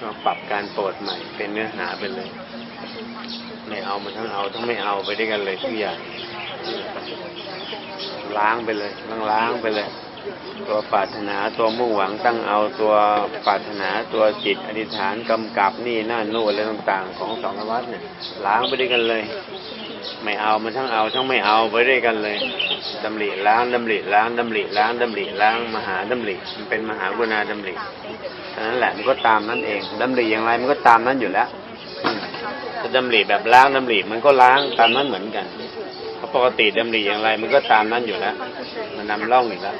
ก็ปรับการโปรดใหม่ เป็นเนื้อหาไปเลย ไม่เอามันทั้งเอาทั้งไม่เอาไปด้วยกันเลยทุกอย่างล้างไปเลยล้างล้างไปเลย ตัวปรารถนาตัวมุ่งหวังตั้งเอาตัวปรารถนาตัวจิตอธิษฐานกำกับนี่นั่นนู่นอะไรต่าง ๆ ของสองวัดเนี่ยล้างไปด้วยกันเลย ไม่เอามันทั้งเอาทั้งไม่เอาไปด้วยกันเลยดำริล้างดำริล้างดำริล้างดำริล้างมหาดำริมันเป็นมหากุณาดำรินั่นแหละมันก็ตามนั่นเองดำริอย่างไรมันก็ตามนั้นอยู่แล้วจะดำริแบบล้างดำริมันก็ล้างตามนั้นเหมือนกันเพราะปกติดำริอย่างไรมันก็ตามนั้นอยู่แล้ว มันนำร่องอยู่แล้ว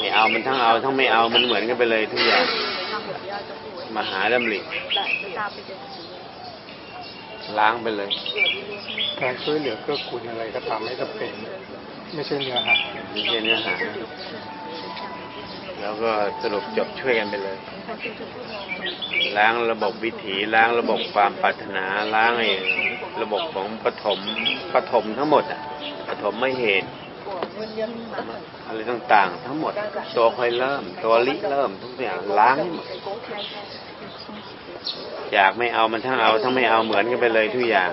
ไม่เอามันทั้งเอาทั้งไม่เอามันเหมือนกันไปเลยทุกอย่างมหาดำริ ล้างไปเลย การช่วยเหลือเกื้อกูลอะไรก็ตามไม่จำเป็น ไม่ใช่เนื้อหาไม่ใช่เนื้อหา แล้วก็สรุปจบช่วยกันไปเลย ล้างระบบวิถีล้างระบบความปรารถนาล้างไอ้ระบบของปฐมปฐมทั้งหมด อะปฐมไม่เหตุอะไรต่างๆ ทั้งหมด ตัวคอยเริ่ม ตัวลิเริ่มทุกอย่างล้างให้หมด อยากไม่เอามันทั้งเอาทั้งไม่เอาเหมือนกันไปเลยทุกอย่าง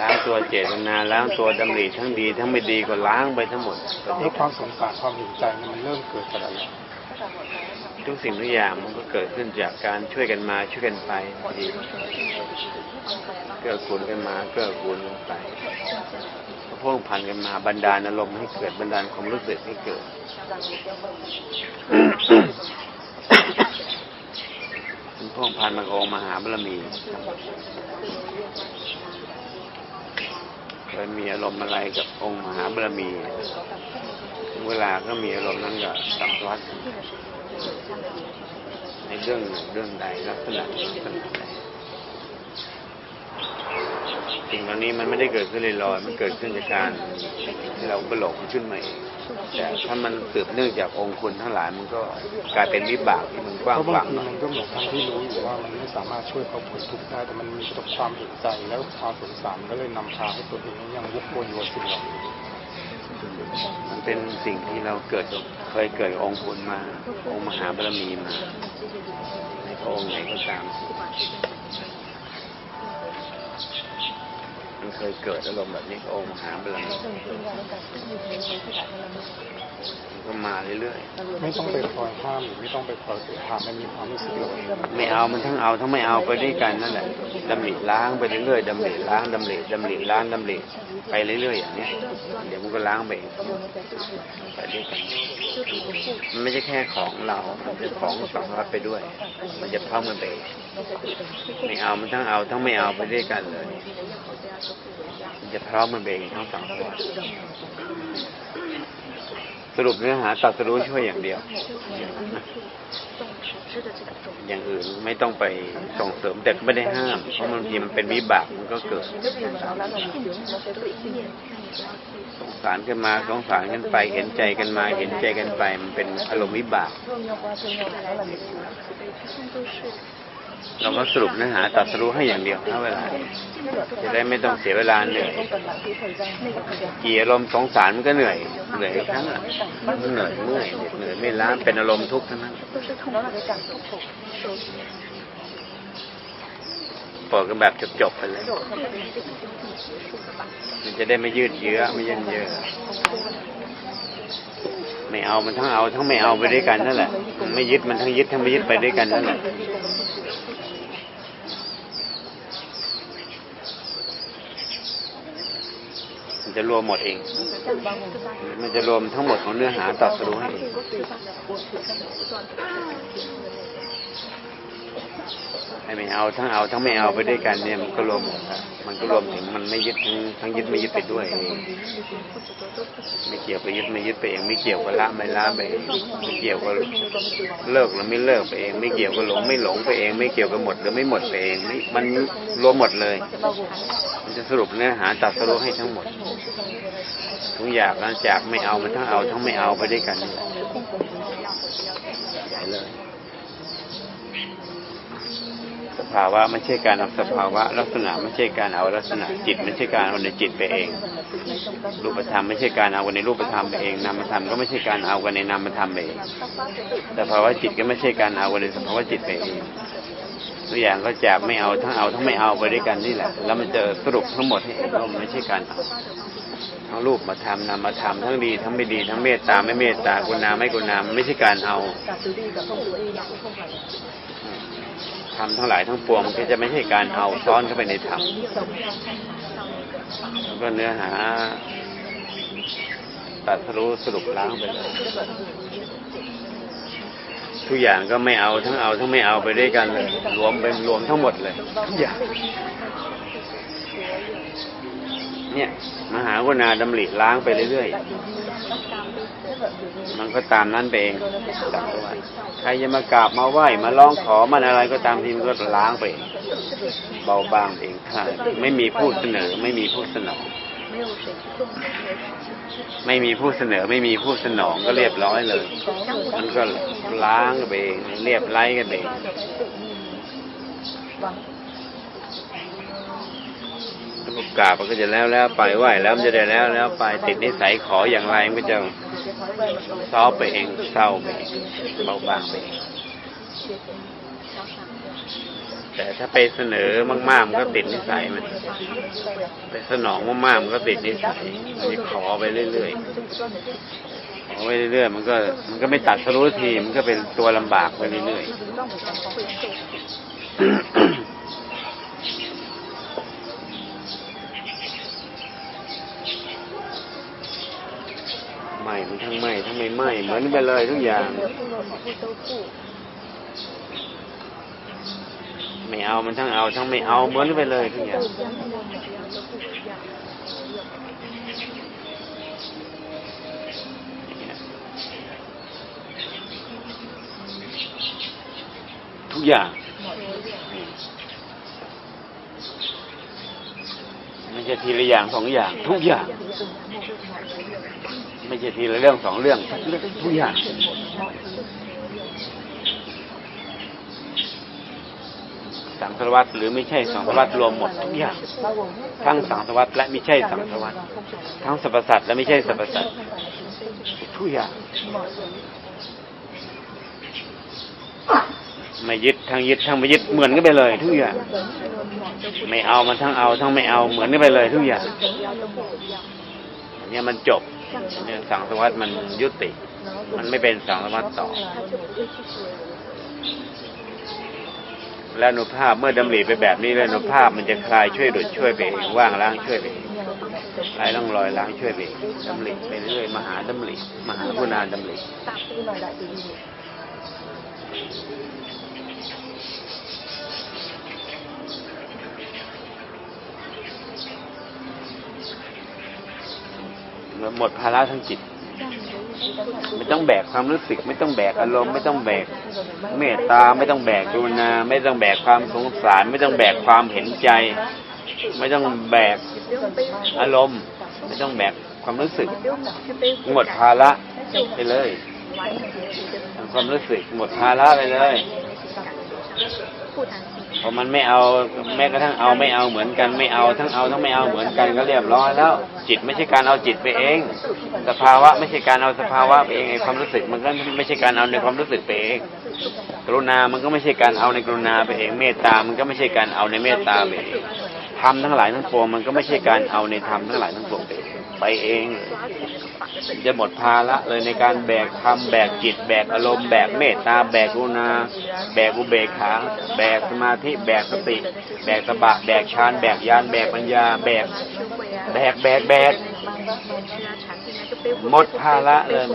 ล้างตัวเจตนาล้างตัวดำริทั้งดีทั้งไม่ดีก็ล้างไปทั้งหมดแล้วความสงสารความเห็นใจเนี่ยมันเริ่มเกิดจากอะไรทุกสิ่งทุกอย่างมันก็เกิดขึ้นจากการช่วยกันมาช่วยกันไปดีเกื้อกูลกันมาเกื้อกูลกันไปก็พ่วงพันกันมาบันดาลอารมณ์ให้เกิดบันดาลความรู้สึกให้เกิดเป็น พ่วงพันมาองมหาบารมีเคยมีอารมณ์อะไรกับองค์มหาบารมี เวลาก็มีอารมณ์นั้นก็สัมผัสในเรื่องหนึ่งเรื่องใดลักษณะลักษณะใด สิ่งเหล่านี้มันไม่ได้เกิดขึ้นลอยๆมันเกิดขึ้นจากการที่เราก็หลงขึ้นมาเองแต่ถ้ามันสืบเนื่องจากองค์คุณทั้งหลายมันก็กลายเป็นวิบากที่มันกว้างเพราะขบางวางทีหน่อยมันก็เหมือนทั้งที่รู้อยู่ว่ามันไม่สามารถช่วยเขาพ้นทุกข์ได้แต่มันมีแต่ความเห็นใจแล้วความสงสารก็เลยนำพาให้ตัวเองยังวกวนอยู่กับสิ่งเหล่านี้มันเป็นสิ่งที่เราเกิดเคยเกิดองค์คุณมา องค์มหาบารมีมาในพระองค์ไหนก็ตาม เคยเกิดอารมณ์แบบนี้กับองค์มหาบารมีมันก็มาเรื่อยไม่ต้องไปคอยห้ามหรือไม่ต้องไปคอยถามมันมีความรู้สึกเราเองๆไม่เอามันทั้งเอาทั้งไม่เอาไปด้วยกันนั่นแหละดำริล้างไปเรื่อยๆดำริล้างดำริดำริล้างดำริไปเรื่อยๆอย่างเนี้ยเดี๋ยวมันก็ล้างไปเองไปด้วยกันมันไม่ใช่แค่ของเรามันเป็นของสองรัฐไปด้วย มันจะพร้อมกันไปเองไม่เอามันทั้งเอาทั้งไม่เอาไปด้วยกันเลยมันจะพร้อมมันเองทั้งสองตัวสรุปเนื้อหาตัดสรู้ช่วยอย่างเดียว อย่างอื่นไม่ต้องไปส่งเสริมแต่ก็ไม่ได้ห้าม เพราะบางทีมันเป็นวิบากมันก็เกิด สงสารกันมาสงสารกันไป เห็นใจกันมา เห็นใจกันไป มันเป็นอารมณ์วิบาก เราก็สรุปเนื้อหาตัดสรู้ให้อย่างเดียวนะเวลา จะได้ไม่ต้องเสียเวลาเหนื่อยกี่อารมณ์สงสารมันก็เหนื่อย เหนื่อยทั้งนั้นเหนื่อยเมื่อยเหนื่อยไม่ล้าเป็นอารมณ์ทุกข์ทั้งนั้นเปิดกันแบบจบๆไปเลย มันจะได้ไม่ยืดเยื้อไม่ย็นเยื้อไม่เอามันทั้งเอาทั้งไม่เอาไปด้วยกันนั่นแหละมันไม่ยึดมันทั้งยึดทั้งไม่ยึดไปด้วยกันนั่นแหละมัน จะรวมหมดเอง มันจะรวมทั้งหมดของเนื้อหาตัดสรุปให้ ไอ้ไม่เอาทั้งเอาทั้งไม่เอาไปด้วยกันเนี่ยมันก็รวมหมดอะมันก็รวมถึงมันไม่ยึดทั้งทั้งยึดไม่ยึดไปด้วยเองไม่เกี่ยวกับยึดไม่ยึดไปเอง ไม่เกี่ยวกับละไม่ละไปเองไม่เกี่ยวกับเลิกหรือไม่เลิกไปเอง ไม่เกี่ยวกับหลงไม่หลงไปเอง ไม่เกี่ยวกับหมดหรือไม่หมดไปเองมันรวมหมดเลย มันจะสรุปเนื้อหาตัดสรุปให้ทั้งหมดทุกอย่างนะจากไม่เอามันทั้งเอาทั้งไม่เอาไปด้วยกันใหญ่เลย ภาวะไม่ใช่การเอาสภาวะ ลักษณะไม่ใช่การเอาลักษณะจิต ไม่ใช่การเอาในจิตไปเอง รูปธรรมไม่ใช่การเอาในรูปธรรมไปเองนามธรรมก็ไม่ใช่การเอาในนามธรรมไปเองสภาวะจิตก็ไม่ใช่การเอาในสภาวะจิตไปเองตัวอย่างก็จะไม่เอาทั้งเอาทั้งไม่เอาไปด้วยกันนี่แหละ แล้วมันจะสรุปทั้งหมดให้เองว่ามันไม่ใช่การเอาทั้งรูปมาทำนามมาทำทั้งดี ทั้งไม่ดี ทั้งเมตตาไม่เมตตากุณาไม่กุณามไม่ใช่การเอา ธรรมทำทั้งหลายทั้งปวงมันก็จะไม่ใช่การเอาซ้อนเข้าไปในธรรม sống theo thanh sau cái แล้วก็เนื้อหาตัดสรู้สรุปล้างไปเลยทุกอย่างก็ไม่เอาทั้งเอาทั้งไม่เอาไปด้วยกันเลยรวมเป็นรวมทั้งหมดเลยทุกอย่าง เนี่ย มหาวนาดำริล้างไปเรื่อยๆ มันก็ตามนั้นเองใครจะมากราบมาไหว้มาร้องขอมาอะไรก็ตามทีมันก็ล้างไป เบาบางเองค่ะไม่มีผู้เสนอ ไม่มีผู้สนอง ไม่มีผู้เสนอ ไม่มีผู้สนองก็เรียบร้อยเลย มันก็ล้างไปเองเรียบไร้กันเอง ก็กราบมันก็จะแล้วแล้วไปไหวแล้วมันจะได้แล้วแล้วไปติดนิสัยขออย่างไรมันก็จะซอไปเองเศร้าไปเองเบาบางไปเองแต่ถ้าไปเสนอมากๆมันก็ติดนิสัยมันไปสนองมากๆมันก็ติดนิสัยมันขอไปเรื่อยๆขอไปเรื่อยๆมันก็ มันก็ไม่ตัดสรู้ทีมันก็เป็นตัวลำบากไปเรื่อยๆ ไห ม่มันทั้งไหม่ทั้งไม่ไหม่เหมือนไปเลยทุกอย่าง ไม่เอามันทั้งเอา ทั้งไม่เอาเหมือนไปเลยทุกอย่างทุกอย่างไม่ใช่ทีละอย่างสองอย่าง ทุกอย่าง ไม่ใช่ทีละเรื่องสองเรื่องทุกอย่างสังสารวัตรหรือไม่ใช่สังสารวัตรรวมหมดทุกอย่างทั้งสังสารวัตรและไม่ใช่สังสารวัตรทั้งสรรพสัตว์และไม่ใช่สรรพสัตว์ทุกอย่างไม่ยึดทั้งยึดทั้งไม่ยึดเหมือนกันไปเลย ทุกอย่างไม่เอามันทั้งเอาทั้งไม่เอาเหมือนกันไปเลย ทุกอย่างเนี่ยมันจบ เนี่ยสังสวัตรมันยุติ มันไม่เป็นสังสวัตรต่อ และอนุภาพเมื่อดำริไปแบบนี้แล้วนุภาพมันจะคลายช่วยดุดช่วยไปเองว่างล้างช่วยไปเองคลายร่องรอยล้างช่วยไปเองดำริไปเรื่อยมหาดำริมหากุณาดำริ หมดภาระทางจิต ไม่ต้องแบกความรู้สึก ไม่ต้องแบกอารมณ์ไม่ต้องแบกเมตตาไม่ต้องแบกกรุณาไม่ต้องแบกความสงสาร ไม่ต้องแบกความเห็นใจ ไม่ต้องแบกอารมณ์ ไม่ต้องแบกความรู้สึก หมดภาระไปเลยความรู้สึกหมดภาระไปเลย พอมันไม่เอาแม้กระทั่งเอาไม่เอาเหมือนกันไม่เอาทั้งเอาทั้งไม่เอาเหมือนกันก็เรียบร้อยแล้ว จิตไม่ใช่การเอาจิตไปเอง สภาวะไม่ใช่การเอาสภาวะไปเองไอความรู้สึกมันก็ไม่ใช่การเอาในความรู้สึกไปเอง กรุณา มันก็ไม่ใช่การเอาในกรุณาไปเอง เมตตา มันก็ไม่ใช่การเอาในเมตตาไปเองธรรมทั้งหลายทั้งปวงมันก็ไม่ใช่การเอาในธรรมทั้งหลายทั้งปวงไปเองไปเอง จะหมดภาระเลยในการแบกธรรมแบกจิต แบกอารมณ์แบกเมตตา แบกกุณา แบกอุเบกขา แบกสมาธิ แบกสติ แบกสบะ แบกฌาน แบกญาณแบกปัญญา แบก แบก แบก แบก หมดภาระเลย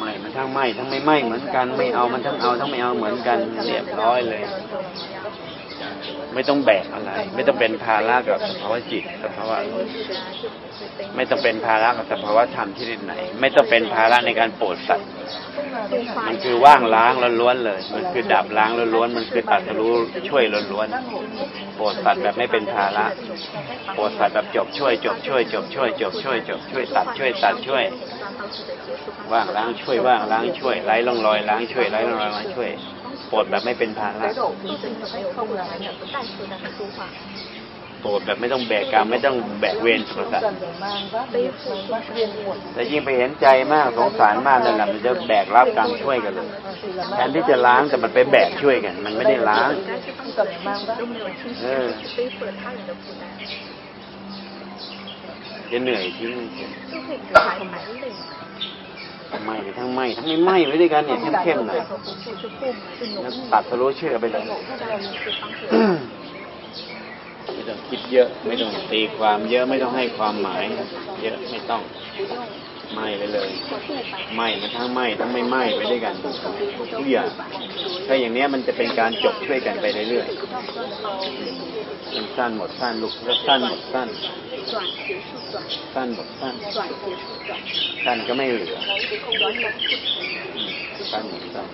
ไม่มันทั้งไม่ทั้งไม่ไม่เหมือนกัน ไม่เอามันทั้งเอาทั้งไม่เอาเหมือนกันเรียบร้อยเลย ไม่ต้องแบกอะไร ไม่ต้องเป็นภาระกับสภาวะจิตสภาวะไม่ต้องเป็นภาระกับสภาวะธรรมที่ไหน ไม่ต้องเป็นภาระในการโปรดสัตว์มันคือว่างล้างล้วนๆเลย มันคือดับล้างล้วนๆมันคือตัดรู้ช่วยล้วนๆโปรดสัตว์แบบไม่เป็นภาระโปรดสัตว์แบบจบช่วยจบช่วยจบช่วยจบช่วยจบช่วยตัดช่วยตัดช่วย ว่างล้างช่วยว่างล้างช่วยไร้ร่องรอยล้างช่วยไร้ร่องรอยล้างช่วย โกรธแบบไม่เป็นภาระโกรธแบบไม่ต้องแบกกรรมไม่ต้องแบกเวรสุขสันแต่ยิ่งไปเห็นใจมากสงสารมากนั่นแหละมันจะแบกรับกรรมช่วยกันเลยแทนที่จะล้างแต่มันไปแบกช่วยกัน มันไม่ได้ล้างเออจะเหนื่อยทิ้ง ไหมทั้งไหมทั้งไม่ไหมไว้ด้วยกันเนี่ยเข้มๆหน่อยตัดสรู้เชื่อไปเลยไม่ต้องคิดเยอะ ไม่ต้องตีความเยอะไม่ต้องให้ความหมาย เยอะไม่ต้องไหมไปเลยไหมมัทั้งไหมทั้งไม่ไหมไว้ด้วยกันทุกอย่างถ้าอย่างนี้มันจะเป็นการจบช่วยกันไปเรื่อย มันสั้นหมดสั้นลูกสั้นหมดสั้นสั้นหมดสั้นสั้นก็ไม่เหลือสั้นหมดสั้น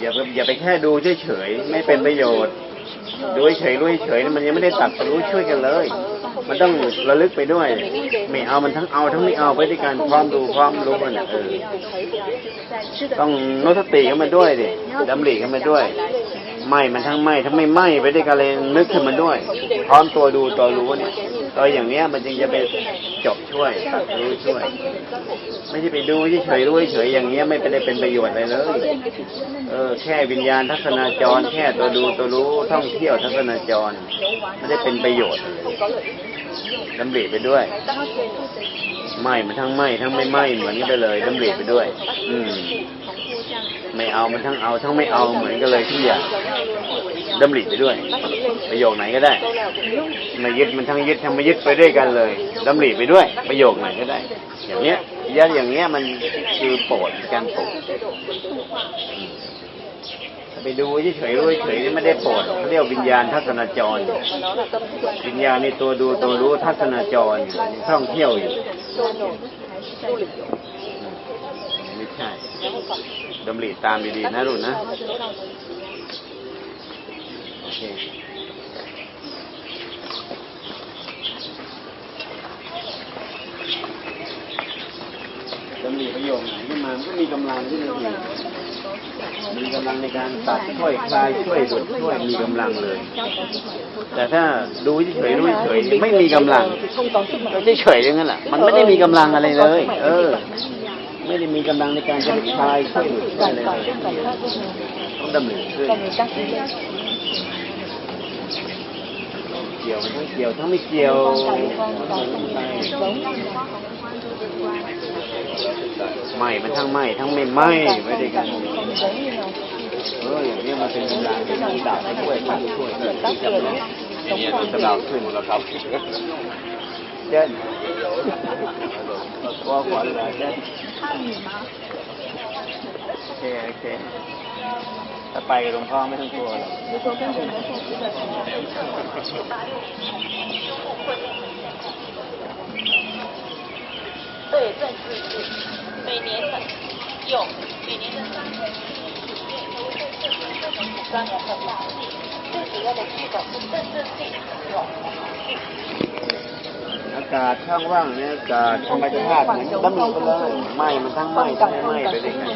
อย่าอย่าไปแค่ดูเฉยๆไม่เป็นประโยชน์ ดูเฉยดูเฉยๆมันยังไม่ได้ตัดรู้ช่วยกันเลย มันต้องระลึกไปด้วย ไม่เอามันทั้งเอาทั้งไม่เอาไปด้วยกันพร้อมดูพร้อมรู้มันนะเออต้องโนตสติเข้ามาด้วยดิดำริเข้ามาด้วยไหมมันทั้งไหมทั้งไม่ไหมไปด้วยกันเลยนึกขึ้นมาด้วย พร้อมตัวดูตัวรู้เนี่ยตัวอย่างเนี้ยมันจึงจะเป็น จบช่วยตัดรู้ช่วย ไม่ใช่ไปดูเฉยๆรู้เฉยๆอย่างเงี้ยไม่ได้เป็นประโยชน์อะไรเลย เออแค่วิญญาณทัศนาจร แค่ตัวดูตัวรู้ท่องเที่ยวทัศนาจร ไม่ได้เป็นประโยชน์เลยดำริไปด้วยไหมมันทั้งไหมทั้งไม่ไหมเหมือนกันไปเลยดำริไปด้วย อืม ไม่เอามันทั้งเอาทั้งไม่เอาเหมือนกันเลยทุกอย่างดำริไปด้วย ประโยคไหนก็ได้ไม่ยึดมันทั้งยึดทั้งไม่ยึดไปด้วยกันเลยดำริไปด้วย ประโยคไหนก็ได้ อย่างเนี้ยยันอย่างเงี้ยมันคือโปรดการโปรดไปดูเฉยๆเฉยๆนี่ไม่ได้โปรดเขาเรียกวิญญาณทัศนจร วิญญาณในตัวดูตัวรู้ทัศนจรท่องเที่ยวอยู่ ดำริตามดีๆนะลูกนะ โอเคดำริประโยคไหนขึ้นมามันก็มีกำลังขึ้นมาอีกมีกำลังในการตัดช่วยคลายช่วยดุดช่วยมีกำลังเลย แต่ถ้าดูเฉยๆรู้เฉยๆไม่มีกำลังก็เฉยๆอย่างนั้นแหละมันไม่ได้มีกำลังอะไรเลย เออ ไม่ได้มีกำลังในการจะคลายช่วยดุดช่วยอะไรเลยต้องดำริขึ้นเกี่ยวมันทั้งเกี่ยวทั้งไม่เกี่ยวไม่มันทั้งไม่ทั้งไม่ไหม่ไม่ได้กันเอออย่างนี้มันเป็นกำลังที่ต้องดับช่วยตัดช่วยเกิดที่จะเป็นอย่างนี้มันจะดับขึ้นแล้วครับเด่น ว่าขวัญเลยเด่นโอเคโอเคถ้าไปกับหลวงพ่อไม่ต้องกลัวหรอก 对，正是是每年的有每年的三月五月都会对这个这种专门的大戏，最主要的剧本是政治性有。 อากาศช่างว่างในอากาศธรรมชาติเหมือนดำริไปเลยไหม้มันทั้งไหม้ทั้งไม่ไหม้ไปเลยกัน